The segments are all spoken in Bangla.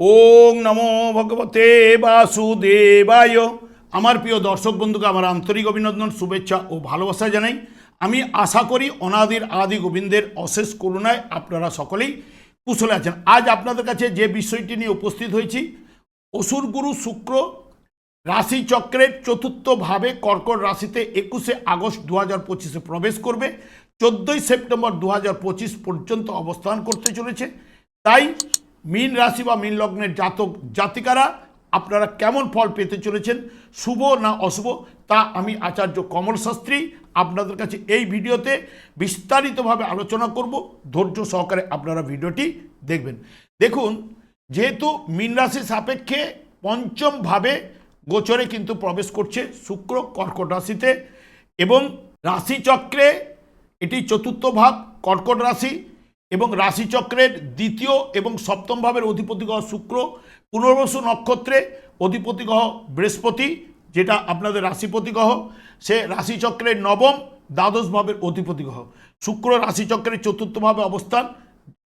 ওং নমো ভগবতে বাসুদেবায়। আমার প্রিয় দর্শক বন্ধুকে আমার আন্তরিক অভিনন্দন, শুভেচ্ছা ও ভালোবাসা জানাই। আমি আশা করি অনাদির আদি গোবিন্দের অশেষ করুণায় আপনারা সকলেই কুশলে আছেন। আজ আপনাদের কাছে যে বিষয়টি নিয়ে উপস্থিত হয়েছি, অসুর গুরু শুক্র রাশি চক্রের চতুর্থ ভাবে কর্কট রাশিতে একুশে আগস্ট দু হাজার পঁচিশে প্রবেশ করবে। চোদ্দোই সেপ্টেম্বর দু হাজার পঁচিশ পর্যন্ত অবস্থান করতে চলেছে। তাই মীন রাশি বা মীন লগ্নের জাতক, জাতিকারা, আপনারা কেমন ফল পেতে চলেছেন, শুভ না অশুভ, তা আমি আচার্য কমল শাস্ত্রী আপনাদের কাছে এই ভিডিওতে বিস্তারিতভাবে আলোচনা করব। ধৈর্য সহকারে আপনারা ভিডিওটি দেখবেন। দেখুন, যেহেতু মীন রাশি সাপেক্ষে পঞ্চমভাবে গোচরে কিন্তু প্রবেশ করছে শুক্র কর্কট রাশিতে এবং রাশিচক্রে এটি চতুর্থ ভাব কর্কট রাশি। এবং রাশিচক্রের দ্বিতীয় এবং সপ্তম ভাবের অধিপতি গ্রহ শুক্র, পুনর্বসু নক্ষত্রে অধিপতি গ্রহ বৃহস্পতি, যেটা আপনাদের রাশিপতি গ্রহ, সে রাশিচক্রের নবম দ্বাদশ ভাবের অধিপতি গ্রহ। শুক্র রাশিচক্রের চতুর্থভাবে অবস্থান,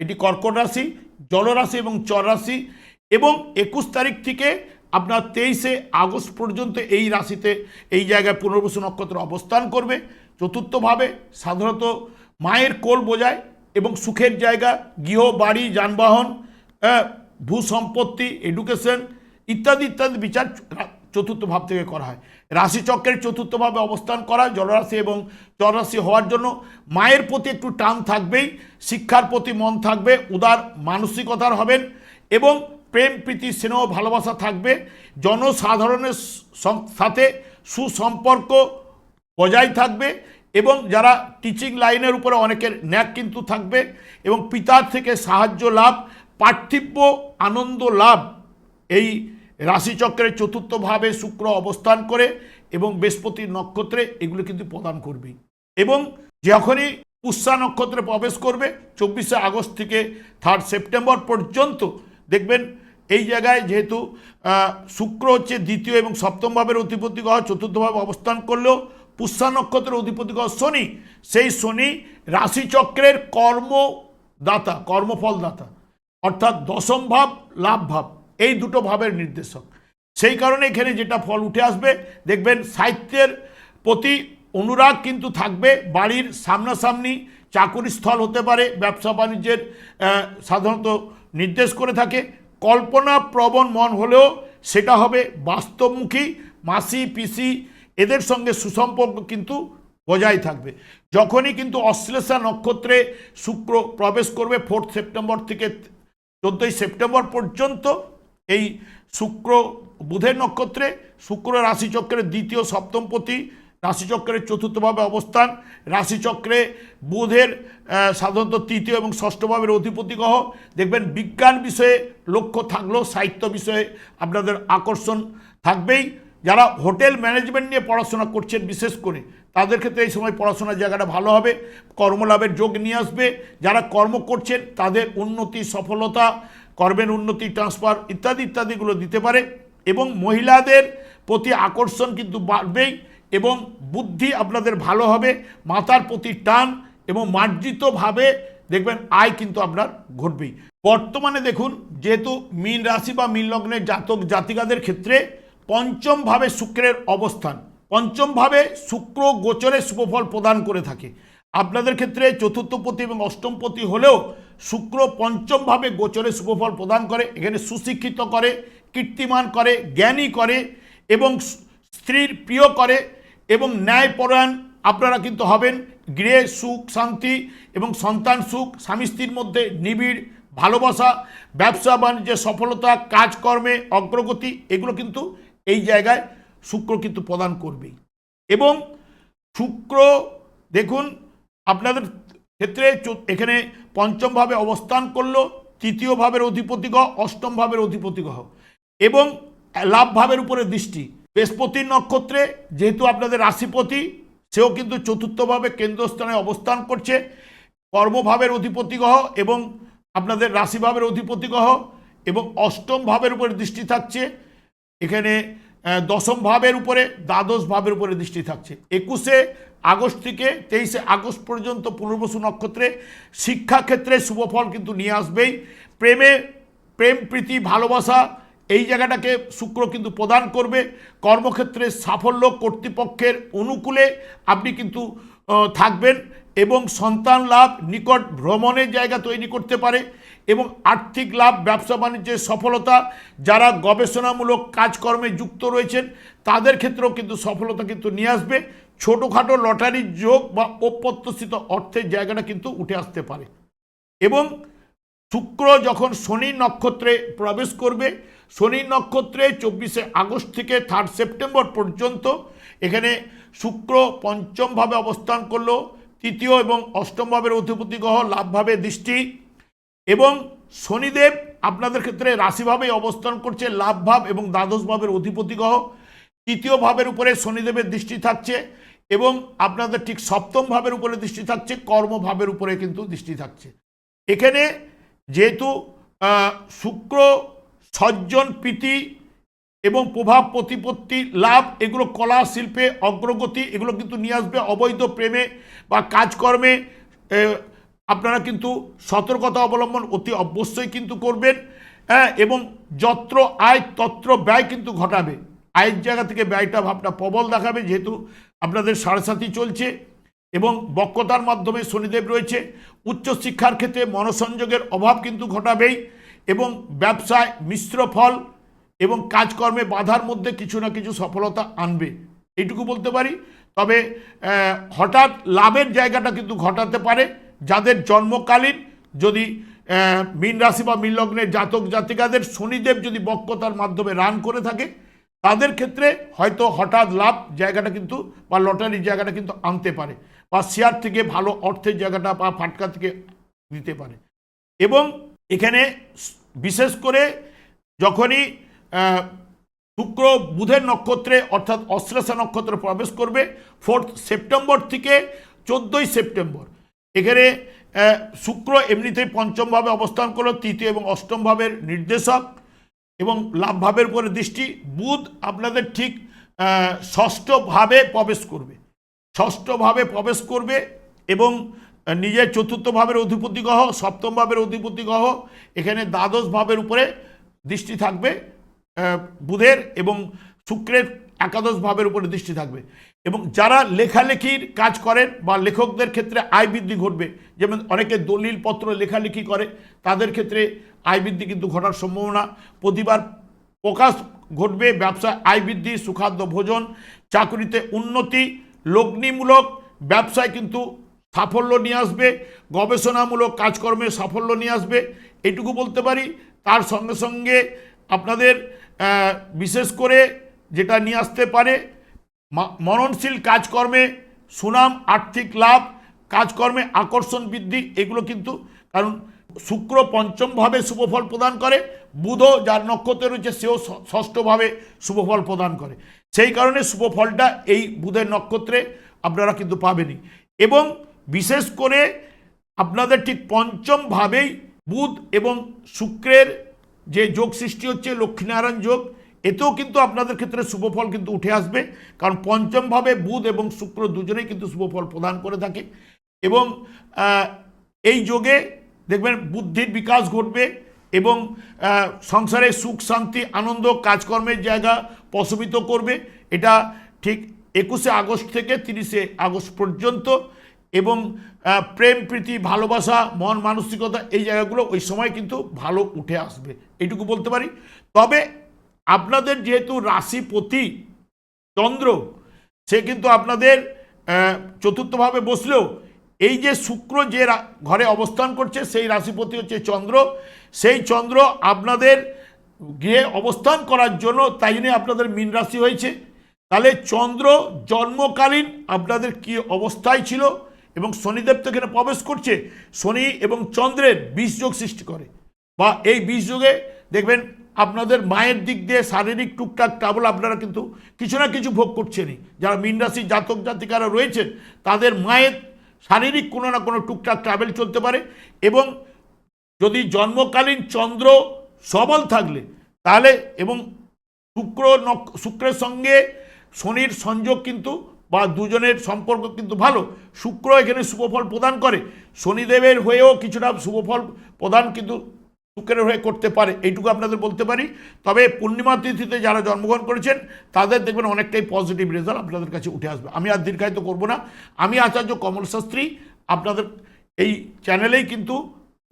এটি কর্কট রাশি জলরাশি এবং চর রাশি এবং একুশ তারিখ থেকে আপনার তেইশে আগস্ট পর্যন্ত এই রাশিতে এই জায়গায় পুনর্বসু নক্ষত্র অবস্থান করবে। চতুর্থভাবে সাধারণত মায়ের কোল বোঝায় এবং সুখের জায়গা, গৃহ, বাড়ি, যানবাহন ভূ সম্পত্তি এডুকেশন ইত্যাদি ইত্যাদি বিচার চতুর্থ ভাব থেকে করা হয়। রাশিচক্রের চতুর্থভাবে অবস্থান করা, জলরাশি এবং চররাশি হওয়ার জন্য মায়ের প্রতি একটু টান থাকবেই, শিক্ষার প্রতি মন থাকবে, উদার মানসিকতার হবেন এবং প্রেম, প্রীতি, স্নেহ, ভালোবাসা থাকবে। জনসাধারণের সাথে সুসম্পর্ক বজায় থাকবে। এবং যারা টিচিং লাইনের উপরে অনেকের ন্যাক কিন্তু থাকবে এবং পিতার থেকে সাহায্য লাভ, পার্থিব্য, আনন্দ লাভ এই রাশিচক্রের চতুর্থভাবে শুক্র অবস্থান করে এবং বৃহস্পতি নক্ষত্রে এগুলো কিন্তু প্রদান করবে। এবং যখনই পুষ্যা নক্ষত্রে প্রবেশ করবে, চব্বিশে আগস্ট থেকে থার্ড সেপ্টেম্বর পর্যন্ত দেখবেন এই জায়গায় যেহেতু শুক্র হচ্ছে দ্বিতীয় এবং সপ্তম ভাবের অধিপতি গ্রহ চতুর্থভাবে অবস্থান করলেও পুষ্যা নক্ষত্রের অধিপতি গ্রহ শনি। সেই শনি রাশিচক্রের কর্মদাতা, কর্মফলদাতা। অর্থাৎ দশম ভাব, লাভ ভাব, এই দুটো ভাবের নির্দেশক। সেই কারণে এখানে যেটা ফল উঠে আসবে, দেখবেন সাহিত্যের প্রতি অনুরাগ কিন্তু থাকবে, বাড়ির সামনাসামনি চাকুরি স্থল হতে পারে, ব্যবসা বাণিজ্যের সাধারণত নির্দেশ করে থাকে। কল্পনা প্রবণ মন হলেও সেটা হবে বাস্তবমুখী, মাসি, পিসি এদের সঙ্গে সুসম্পর্ক কিন্তু বজায় থাকবে। যখনই কিন্তু অশ্লেষা নক্ষত্রে শুক্র প্রবেশ করবে ফোর্থ সেপ্টেম্বর থেকে চোদ্দোই সেপ্টেম্বর পর্যন্ত এই শুক্র বুধের নক্ষত্রে শুক্র রাশিচক্রের দ্বিতীয় সপ্তমপতি, রাশিচক্রের চতুর্থভাবে অবস্থান, রাশিচক্রে বুধের সাধারণত তৃতীয় এবং ষষ্ঠভাবের অধিপতি গ্রহ। দেখবেন বিজ্ঞান বিষয়ে লক্ষ্য থাকলেও সাহিত্য বিষয়ে আপনাদের আকর্ষণ থাকবেই। যারা হোটেল ম্যানেজমেন্ট নিয়ে পড়াশোনা করছেন, বিশেষ করে, তাদের ক্ষেত্রে এই সময় পড়াশোনার জায়গাটা ভালো হবে, কর্মলাভের যোগ নিয়ে আসবে, যারা কর্ম করছেন তাদের উন্নতি, সফলতা, কর্মের উন্নতি, ট্রান্সফার ইত্যাদি ইত্যাদিগুলো দিতে পারে এবং মহিলাদের প্রতি আকর্ষণ কিন্তু বাড়বেই এবং বুদ্ধি আপনাদের ভালো হবে, মাথার প্রতি টান এবং মার্জিতভাবে দেখবেন আয় কিন্তু আপনার ঘটবেই। বর্তমানে দেখুন, যেহেতু মীন রাশি বা মীন লগ্নের জাতক জাতিকাদের ক্ষেত্রে পঞ্চম ভাবে শুক্রের অবস্থান। পঞ্চম ভাবে শুক্র গোচরে শুভফল প্রদান করে থাকে। আপনাদের ক্ষেত্রে চতুর্থপতি এবং অষ্টমপতি হলেও শুক্র পঞ্চম ভাবে গোচরে শুভফল প্রদান করে, এখানে সুশিক্ষিত করে, কীর্তিমান করে, জ্ঞানী করে এবং স্ত্রীর প্রিয় করে এবং ন্যায়পরায়ণ আপনারা কিন্তু হবেন। গৃহে সুখ, শান্তি এবং সন্তান সুখ, স্বামী স্ত্রীর মধ্যে নিবিড় ভালোবাসা, ব্যবসা, বাণিজ্যে, সফলতা, কাজকর্মে অগ্রগতি, এগুলো কিন্তু এই জায়গায় শুক্র কিন্তু প্রদান করবেই। এবং শুক্র, দেখুন, আপনাদের ক্ষেত্রে এখানে পঞ্চম ভাবে অবস্থান করল তৃতীয় ভাবের অধিপতি গ্রহ অষ্টম ভাবের অধিপতি গ্রহ। এবং লাভ ভাবের উপরে দৃষ্টি। বৃহস্পতির নক্ষত্রে যেহেতু আপনাদের রাশিপতি, সেও কিন্তু চতুর্থভাবে কেন্দ্রস্থানে অবস্থান করছে। কর্মভাবের অধিপতি গ্রহ এবং আপনাদের রাশিভাবের অধিপতি গ্রহ এবং অষ্টম ভাবের উপরে দৃষ্টি থাকছে। এখানে দশম ভাবের উপরে, দ্বাদশ ভাবের উপরে দৃষ্টি থাকছে। একুশে আগস্ট থেকে তেইশে আগস্ট পর্যন্ত পুনর্বসু নক্ষত্রে শিক্ষাক্ষেত্রে শুভফল কিন্তু নিয়ে আসবেই। প্রেমে, প্রেম, প্রীতি, ভালোবাসা, এই জায়গাটাকে শুক্র কিন্তু প্রদান করবে। কর্মক্ষেত্রে সাফল্য, কর্তৃপক্ষের অনুকূলে আপনি কিন্তু থাকবেন এবং সন্তান লাভ, নিকট ভ্রমণের জায়গা তৈরি করতে পারে। এবং আর্থিক লাভ, ব্যবসা বাণিজ্যের সফলতা, যারা গবেষণামূলক কাজকর্মে যুক্ত রয়েছেন, তাদের ক্ষেত্রেও কিন্তু সফলতা কিন্তু নিয়ে আসবে। ছোটোখাটো লটারির যোগ বা অপ্রত্যাশিত অর্থের জায়গাটা কিন্তু উঠে আসতে পারে। এবং শুক্র যখন শনি নক্ষত্রে প্রবেশ করবে, শনি নক্ষত্রে চব্বিশে আগস্ট থেকে থার্ড সেপ্টেম্বর পর্যন্ত এখানে শুক্র পঞ্চমভাবে অবস্থান করল, তৃতীয় এবং অষ্টম ভাবের অধিপতি গ্রহ লাভভাবে দৃষ্টি এবং শনিদেব আপনাদের ক্ষেত্রে রাশিভাবে অবস্থান করছে লাভ ভাব এবং দ্বাদশ ভাবের অধিপতি গ্রহ। তৃতীয় ভাবের উপরে শনিদেবের দৃষ্টি থাকছে এবং আপনাদের ঠিক সপ্তম ভাবের উপরে দৃষ্টি থাকছে কর্মভাবের উপরে কিন্তু দৃষ্টি থাকছে। এখানে যেহেতু শুক্র, সজ্জন, প্রীতি এবং প্রভাব, প্রতিপত্তি, লাভ, এগুলো কলা, শিল্পে অগ্রগতি, এগুলো কিন্তু নিয়ে আসবে অবৈধ প্রেমে বা কাজকর্মে। আপনারা কিন্তু সতর্কতা অবলম্বন অতি অবশ্যই কিন্তু করবেন হ্যাঁ এবং যত্র আয়, তত্র ব্যয় কিন্তু ঘটাবে। আয়ের জায়গা থেকে ব্যয়টা ভাবটা প্রবল দেখাবে, যেহেতু আপনাদের সাড়ে চলছে এবং বক্রতার মাধ্যমে শনিদেব রয়েছে। উচ্চশিক্ষার ক্ষেত্রে মনসংযোগের অভাব কিন্তু ঘটাবেই এবং ব্যবসায় মিশ্র ফল এবং কাজকর্মে বাধার মধ্যে কিছু না কিছু সফলতা আনবে। এইটুকু বলতে পারি। তবে হঠাৎ লাভের জায়গাটা কিন্তু ঘটাতে পারে। যাদের জন্মকালীন, যদি মীন রাশি বা মীন জাতক জাতিকাদের শনিদেব যদি বক্রতার মাধ্যমে রান করে থাকে, তাদের ক্ষেত্রে হয়তো হঠাৎ লাভ জায়গাটা কিন্তু বা লটারির জায়গাটা কিন্তু আনতে পারে বা শেয়ার থেকে ভালো অর্থের জায়গাটা বা ফাটকা থেকে দিতে পারে। এবং এখানে বিশেষ করে যখনই শুক্র বুধের নক্ষত্রে অর্থাৎ অশ্লেষা নক্ষত্রে প্রবেশ করবে, ফোর্থ সেপ্টেম্বর থেকে চোদ্দোই সেপ্টেম্বর। এখানে শুক্র এমনিতেই পঞ্চমভাবে অবস্থান করল, তৃতীয় এবং অষ্টম ভাবের নির্দেশক এবং লাভ ভাবের উপরে দৃষ্টি। বুধ আপনাদের ঠিক ষষ্ঠভাবে প্রবেশ করবে। ষষ্ঠভাবে প্রবেশ করবে এবং নিজের চতুর্থ ভাবের অধিপতি গ্রহ, সপ্তম ভাবের অধিপতি গ্রহ, এখানে দ্বাদশ ভাবের উপরে দৃষ্টি থাকবে বুধের এবং শুক্রের একাদশ ভাবের উপরে দৃষ্টি থাকবে। এবং যারা লেখালেখির কাজ করেন বা লেখকদের ক্ষেত্রে আয় বৃদ্ধি ঘটবে, যেমন অনেকে দলিলপত্র লেখালেখি করে, তাদের ক্ষেত্রে আয় বৃদ্ধি কিন্তু ঘটার সম্ভাবনা। প্রতিবার প্রকাশ ঘটবে ব্যবসায় আয় বৃদ্ধি, সুখাদ্য ভোজন, চাকরিতে উন্নতি, লগ্নিমূলক ব্যবসায় কিন্তু সাফল্য নিয়ে আসবে, গবেষণামূলক কাজকর্মে সাফল্য নিয়ে আসবে, এটুকু বলতে পারি। তার সঙ্গে সঙ্গে আপনাদের বিশেষ করে যেটা নিয়ে আসতে পারে মননশীল কাজকর্মে সুনাম, আর্থিক লাভ, কাজকর্মে আকর্ষণ, বৃদ্ধি, এগুলো কিন্তু কারণ শুক্র পঞ্চমভাবে শুভফল প্রদান করে বুধও যার নক্ষত্রে রয়েছে, সেও ষষ্ঠভাবে শুভফল প্রদান করে। সেই কারণে শুভফলটা এই বুধের নক্ষত্রে আপনারা কিন্তু পাবেনই। এবং বিশেষ করে আপনাদের ঠিক পঞ্চমভাবেই বুধ এবং শুক্রের যে যোগ সৃষ্টি হচ্ছে, লক্ষ্মীনারায়ণ যোগ এতেও কিন্তু আপনাদের ক্ষেত্রে শুভফল কিন্তু উঠে আসবে। কারণ পঞ্চমভাবে বুধ এবং শুক্র দুজনেই কিন্তু শুভফল প্রদান করে থাকে। এবং এই যোগে দেখবেন বুদ্ধির বিকাশ ঘটবে এবং সংসারে সুখ, শান্তি, আনন্দ, কাজকর্মের জায়গা প্রশমিত করবে। এটা ঠিক একুশে আগস্ট থেকে তিরিশে আগস্ট পর্যন্ত এবং প্রেম, প্রীতি, ভালোবাসা, মন, মানসিকতা এই জায়গাগুলো ওই সময় কিন্তু ভালো উঠে আসবে। এইটুকু বলতে পারি। তবে আপনাদের যেহেতু রাশিপতি চন্দ্র, সে কিন্তু আপনাদের চতুর্থভাবে বসলেও এই যে শুক্র যে ঘরে অবস্থান করছে, সেই রাশিপতি হচ্ছে চন্দ্র। সেই চন্দ্র আপনাদের গৃহে অবস্থান করার জন্য তাই জন্যে আপনাদের মীন রাশি হয়েছে। তাহলে চন্দ্র জন্মকালীন আপনাদের কি অবস্থায় ছিল এবং শনিদেব তো এখানে প্রবেশ করছে, শনি এবং চন্দ্রের বিষযোগ সৃষ্টি করে। বা এই বিষযোগে দেখবেন আপনাদের মায়ের দিক দিয়ে শারীরিক টুকটাক ট্রাবল আপনারা কিন্তু কিছু না কিছু ভোগ করছেনই। যারা মীন রাশির জাতক জাতিকারা রয়েছেন, তাদের মায়ের শারীরিক কোনো না কোনো টুকটাক ট্রাভেল চলতে পারে এবং যদি জন্মকালীন চন্দ্র সবল থাকলে, তাহলে এবং শুক্র শুক্রের সঙ্গে শনির সংযোগ কিন্তু বা দুজনের সম্পর্ক কিন্তু ভালো, শুক্র এখানে শুভফল প্রদান করে। শনিদেবের হয়েও কিছুটা শুভফল প্রদান কিন্তু সুখের হয়ে করতে পারে, এইটুকু আপনাদের বলতে পারি। তবে পূর্ণিমা তিথিতে যারা জন্মগ্রহণ করেছেন, তাদের দেখবেন অনেকটাই পজিটিভ রেজাল্ট আপনাদের কাছে উঠে আসবে। আমি আর দীর্ঘায়িত করব না। আমি আচার্য কমল শাস্ত্রী, আপনাদের এই চ্যানেলেই কিন্তু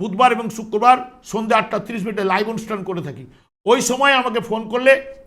বুধবার এবং শুক্রবার সন্ধ্যে আটটা তিরিশ মিনিটে লাইভ অনুষ্ঠান করে থাকি। ওই সময় আমাকে ফোন করলে